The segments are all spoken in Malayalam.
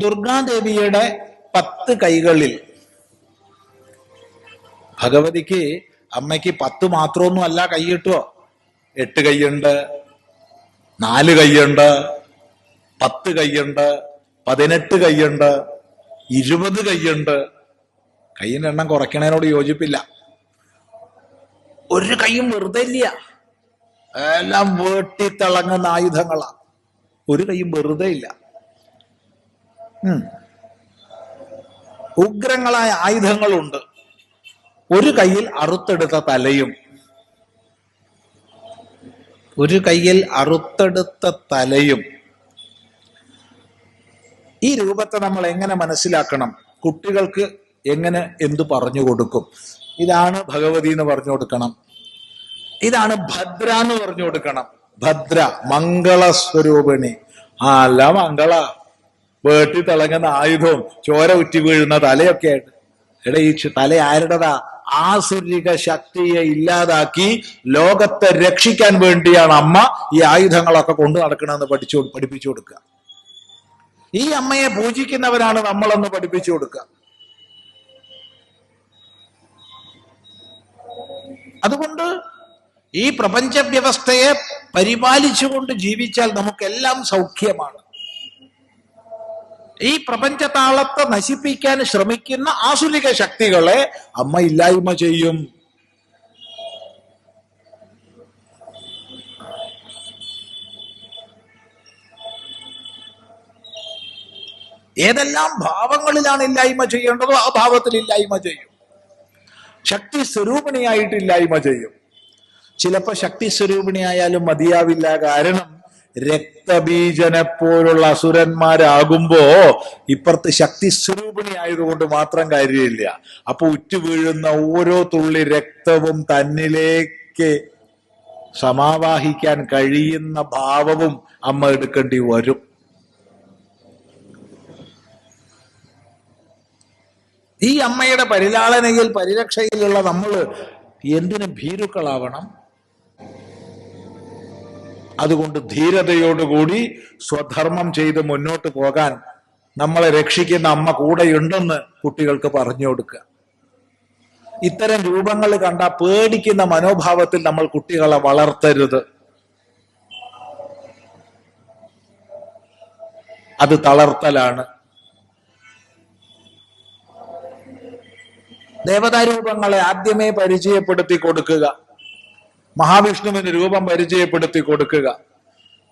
ദുർഗാദേവിയുടെ പത്ത് കൈകളിൽ ഭഗവതിക്ക് അമ്മയ്ക്ക് പത്ത് മാത്രമൊന്നും അല്ല കൈ കിട്ടുമോ എട്ട് കൈയുണ്ട് നാല് കൈയുണ്ട് പത്ത് കൈയുണ്ട് പതിനെട്ട് കൈയുണ്ട് ഇരുപത് കൈയുണ്ട് കൈയിന്റെ എണ്ണം കുറയ്ക്കണതിനോട് യോജിപ്പില്ല. ഒരു കൈയും വെറുതെ ഇല്ല എല്ലാം വെട്ടിത്തിളങ്ങുന്ന ആയുധങ്ങളാ. ഒരു കൈയും വെറുതെ ഇല്ല. ഉഗ്രങ്ങളായ ആയുധങ്ങളുണ്ട്. ഒരു കയ്യിൽ അറുത്തെടുത്ത തലയും. ഒരു കയ്യിൽ അറുത്തെടുത്ത തലയും. ഈ രൂപത്തെ നമ്മൾ എങ്ങനെ മനസ്സിലാക്കണം? കുട്ടികൾക്ക് എങ്ങനെ എന്തു പറഞ്ഞു കൊടുക്കും? ഇതാണ് ഭഗവതി എന്ന് പറഞ്ഞു കൊടുക്കണം. ഇതാണ് ഭദ്ര എന്ന് പറഞ്ഞു കൊടുക്കണം. ഭദ്ര മംഗള സ്വരൂപിണി. ആ അല്ല മംഗള. വേട്ടി തിളങ്ങുന്ന ആയുധവും ചോര ഉറ്റി വീഴുന്ന തലയൊക്കെ ആയിട്ട്. എടാ ഈ തല ആരുടേതാ? ആസുരിക ശക്തിയെ ഇല്ലാതാക്കി ലോകത്തെ രക്ഷിക്കാൻ വേണ്ടിയാണ് അമ്മ ഈ ആയുധങ്ങളൊക്കെ കൊണ്ടു നടക്കണമെന്ന് പഠിച്ചു പഠിപ്പിച്ചു കൊടുക്കുക. ഈ അമ്മയെ പൂജിക്കുന്നവരാണ് നമ്മളെന്ന് പഠിപ്പിച്ചു കൊടുക്കുക. അതുകൊണ്ട് ഈ പ്രപഞ്ച വ്യവസ്ഥയെ പരിപാലിച്ചുകൊണ്ട് ജീവിച്ചാൽ നമുക്കെല്ലാം സൗഖ്യമാണ്. ഈ പ്രപഞ്ച താളത്തെ നശിപ്പിക്കാൻ ശ്രമിക്കുന്ന ആസുരിക ശക്തികളെ അമ്മ ഇല്ലായ്മ ചെയ്യും. ഏതെല്ലാം ഭാവങ്ങളിലാണ് ഇല്ലായ്മ ചെയ്യേണ്ടതോ ആ ഭാവത്തിൽ ഇല്ലായ്മ ചെയ്യും. ശക്തി സ്വരൂപിണിയായിട്ടില്ലായ്മ ചെയ്യും. ചിലപ്പോ ശക്തി സ്വരൂപിണിയായാലും മതിയാവില്ല. കാരണം രക്തബീജനെ പോലുള്ള അസുരന്മാരാകുമ്പോ ഇപ്പുറത്ത് ശക്തി സ്വരൂപിണി ആയതുകൊണ്ട് മാത്രം കാര്യമില്ല. അപ്പൊ ഉറ്റു വീഴുന്ന ഓരോ തുള്ളി രക്തവും തന്നിലേക്ക് സമാവാഹിക്കാൻ കഴിയുന്ന ഭാവവും അമ്മ എടുക്കേണ്ടി വരും. ഈ അമ്മയുടെ പരിലാളനയിൽ പരിരക്ഷയിലുള്ള നമ്മൾ എന്തിനു ഭീരുക്കളാവണം? അതുകൊണ്ട് ധീരതയോടുകൂടി സ്വധർമ്മം ചെയ്ത് മുന്നോട്ട് പോകാൻ നമ്മളെ രക്ഷിക്കുന്ന അമ്മ കൂടെയുണ്ടെന്ന് കുട്ടികൾക്ക് പറഞ്ഞു കൊടുക്കുക. ഇത്തരം രൂപങ്ങൾ കണ്ട പേടിക്കുന്ന മനോഭാവത്തിൽ നമ്മൾ കുട്ടികളെ വളർത്തരുത്. അത് തളർത്തലാണ്. ദേവതാരൂപങ്ങളെ ആദ്യമേ പരിചയപ്പെടുത്തി കൊടുക്കുക. മഹാവിഷ്ണുവിന് രൂപം പരിചയപ്പെടുത്തി കൊടുക്കുക.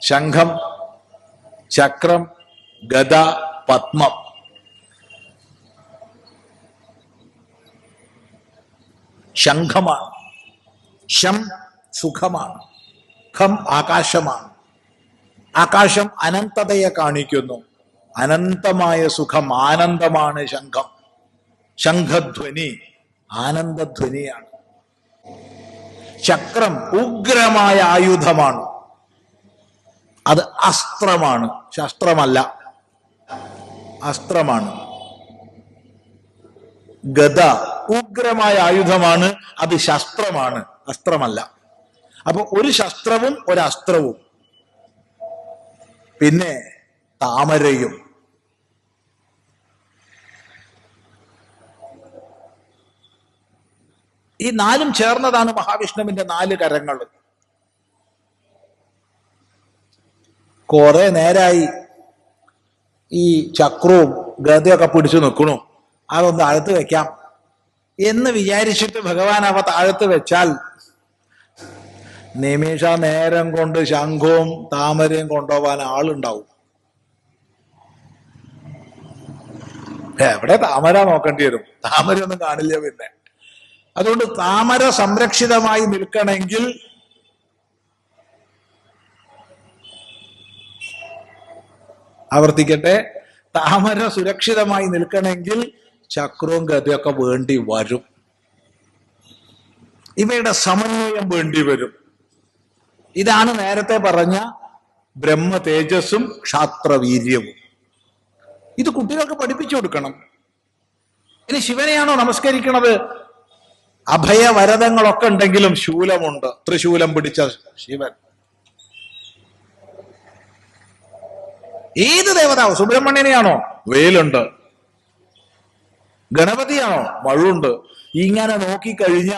ശംഖം ചക്രം ഗത പത്മം. ശംഖമാണ്. ശം സുഖമാണ്. ഖം ആകാശമാണ്. ആകാശം അനന്തതയെ കാണിക്കുന്നു. അനന്തമായ സുഖം ആനന്ദമാണ് ശംഖം. ശംഖധ്വനി ആനന്ദധ്വനിയാണ്. ചക്രം ഉഗ്രമായ ആയുധമാണ്. അത് അസ്ത്രമാണ്. ശസ്ത്രമല്ല അസ്ത്രമാണ്. ഗത ഉഗ്രമായ ആയുധമാണ് അത് ശസ്ത്രമാണ് അസ്ത്രമല്ല. അപ്പൊ ഒരു ശസ്ത്രവും ഒരു അസ്ത്രവും പിന്നെ താമരയും. ഈ നാലും ചേർന്നതാണ് മഹാവിഷ്ണുവിന്റെ നാല് കരങ്ങൾ. കുറെ നേരായി ഈ ചക്രവും ഗതയൊക്കെ പിടിച്ചു നിൽക്കണു. അതൊന്ന് അഴുത്ത് വെക്കാം. എന്ന് വിചാരിച്ചിട്ട് ഭഗവാൻ അവ താഴത്ത് വെച്ചാൽ നിമിഷ നേരം കൊണ്ട് ശംഖവും താമരയും കൊണ്ടുപോകാൻ ആളുണ്ടാവും. എവിടെ താമര നോക്കേണ്ടി വരും? താമര ഒന്നും കാണില്ല പിന്നെ. അതുകൊണ്ട് താമര സംരക്ഷിതമായി നിൽക്കണമെങ്കിൽ ആവർത്തിക്കട്ടെ. താമര സുരക്ഷിതമായി നിൽക്കണമെങ്കിൽ ചക്രവും ഗതിയൊക്കെ വേണ്ടി വരും. ഇവയുടെ സമന്വയം വേണ്ടി വരും. ഇതാണ് നേരത്തെ പറഞ്ഞ ബ്രഹ്മ തേജസ്സും ക്ഷാത്രവീര്യവും. ഇത് കുട്ടികൾക്ക് പഠിപ്പിച്ചു കൊടുക്കണം. ഇനി ശിവനെയാണോ നമസ്കരിക്കണത്? അഭയവരതങ്ങളൊക്കെ ഉണ്ടെങ്കിലും ശൂലമുണ്ട്. ത്രിശൂലം പിടിച്ച ശിവൻ. ഏത് ദേവതാവ്? സുബ്രഹ്മണ്യനെയാണോ? വെയിലുണ്ട് ഗണപതിയാണോ? മഴുണ്ട്. ഇങ്ങനെ നോക്കിക്കഴിഞ്ഞ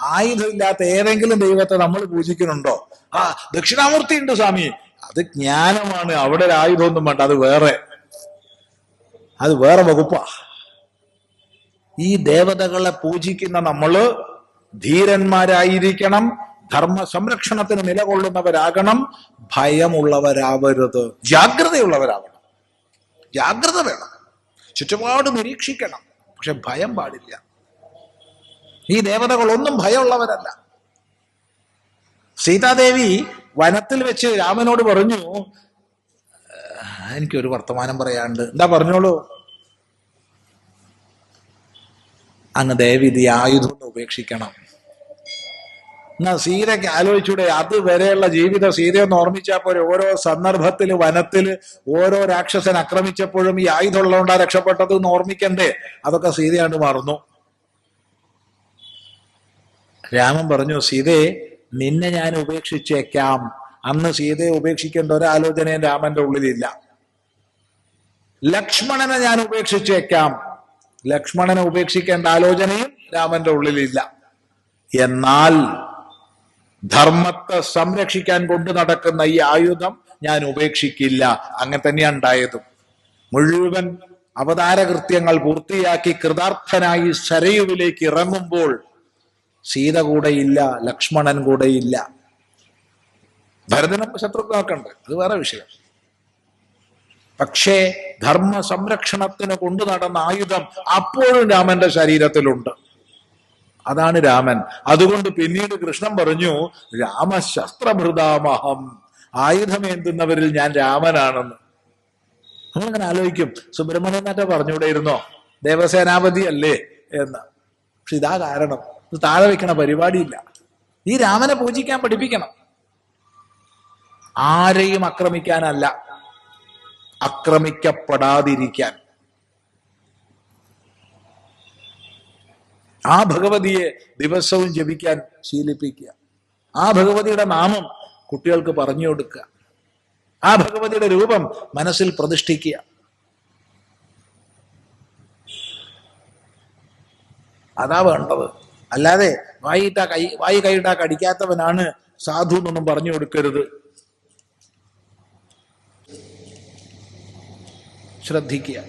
ആയുധമില്ലാത്ത ഏതെങ്കിലും ദൈവത്തെ നമ്മൾ പൂജിക്കുന്നുണ്ടോ? ആ ദക്ഷിണാമൂർത്തി ഉണ്ട് സ്വാമി. അത് ജ്ഞാനമാണ്. അവിടെ ഒരു ആയുധമൊന്നും വേണ്ട. അത് വേറെ. അത് വേറെ വകുപ്പാ. ഈ ദേവതകളെ പൂജിക്കുന്ന നമ്മൾ ധീരന്മാരായിരിക്കണം ധർമ്മ സംരക്ഷണത്തിന് നിലകൊള്ളുന്നവരാകണം ഭയമുള്ളവരാവരുത് ജാഗ്രതയുള്ളവരാവണം. ജാഗ്രത വേണം. ചുറ്റുപാട് നിരീക്ഷിക്കണം. പക്ഷെ ഭയം പാടില്ല. ഈ ദേവതകളൊന്നും ഭയമുള്ളവരല്ല. സീതാദേവി വനത്തിൽ വെച്ച് രാമനോട് പറഞ്ഞു "ഏഹ്, എനിക്കൊരു വർത്തമാനം പറയാണ്ട് എന്താ പറഞ്ഞോളൂ? അങ്ങ് ഈ ആയുധം ഉപേക്ഷിക്കണം. എന്നാ സീരയ്ക്ക് ആലോചിച്ചൂടെ അതുവരെയുള്ള ജീവിത സീതയൊന്ന് ഓർമ്മിച്ചാൽ പോലെ ഓരോ സന്ദർഭത്തിൽ വനത്തിൽ ഓരോ രാക്ഷസൻ ആക്രമിച്ചപ്പോഴും ഈ ആയുധം രക്ഷപ്പെട്ടത് എന്ന് ഓർമ്മിക്കണ്ടേ? അതൊക്കെ സീതയാണ്ട് മറന്നു. രാമൻ പറഞ്ഞു സീതയെ നിന്നെ ഞാൻ ഉപേക്ഷിച്ചേക്കാം. അന്ന് സീതയെ ഉപേക്ഷിക്കേണ്ട ഒരാലോചനയും രാമന്റെ ഉള്ളിലില്ല. ലക്ഷ്മണനെ ഞാൻ ഉപേക്ഷിച്ചേക്കാം. ലക്ഷ്മണനെ ഉപേക്ഷിക്കേണ്ട ആലോചനയും രാമന്റെ ഉള്ളിലില്ല. എന്നാൽ ധർമ്മത്തെ സംരക്ഷിക്കാൻ കൊണ്ടു നടക്കുന്ന ഈ ആയുധം ഞാൻ ഉപേക്ഷിക്കില്ല. അങ്ങനെ തന്നെയാണ് ഉണ്ടായതും. മുഴുവൻ അവതാരകൃത്യങ്ങൾ പൂർത്തിയാക്കി കൃതാർത്ഥനായി ശരയുവിലേക്ക് ഇറങ്ങുമ്പോൾ സീത കൂടെയില്ല ലക്ഷ്മണൻ കൂടെയില്ല ഭരതനും ശത്രുക്കളൊക്കെ ഉണ്ട് അത് വേറെ വിഷയം. പക്ഷേ ധർമ്മ സംരക്ഷണത്തിന് കൊണ്ടു നടന്ന ആയുധം അപ്പോഴും രാമന്റെ ശരീരത്തിലുണ്ട്. അതാണ് രാമൻ. അതുകൊണ്ട് പിന്നീട് കൃഷ്ണൻ പറഞ്ഞു രാമശസ്ത്രഭൃതാമഹം. ആയുധമേന്തുന്നവരിൽ ഞാൻ രാമനാണെന്ന്. നമ്മളിങ്ങനെ ആലോചിക്കും സുബ്രഹ്മണ്യൻ നേട്ട പറഞ്ഞുകൂടെയിരുന്നോ ദേവസേനാപതി അല്ലേ? എന്ന്. പക്ഷെ ഇതാ കാരണം. ഇത് താഴെ വെക്കണ പരിപാടിയില്ല. ഈ രാമനെ പൂജിക്കാൻ പഠിപ്പിക്കണം. ആരെയും ആക്രമിക്കാനല്ല. ആക്രമിക്കപ്പെടാതിരിക്കാൻ. ആ ഭഗവതിയെ ദിവസവും ജപിക്കാൻ ശീലിപ്പിക്കുക. ആ ഭഗവതിയുടെ നാമം കുട്ടികൾക്ക് പറഞ്ഞു കൊടുക്കുക. ആ ഭഗവതിയുടെ രൂപം മനസ്സിൽ പ്രതിഷ്ഠിക്കുക. അതാ വേണ്ടത്. അല്ലാതെ വായിട്ടാ കൈ വായി കൈയിട്ടാ കടിക്കാത്തവനാണ് സാധു എന്നൊന്നും പറഞ്ഞു കൊടുക്കരുത്. श्रद्धि किया।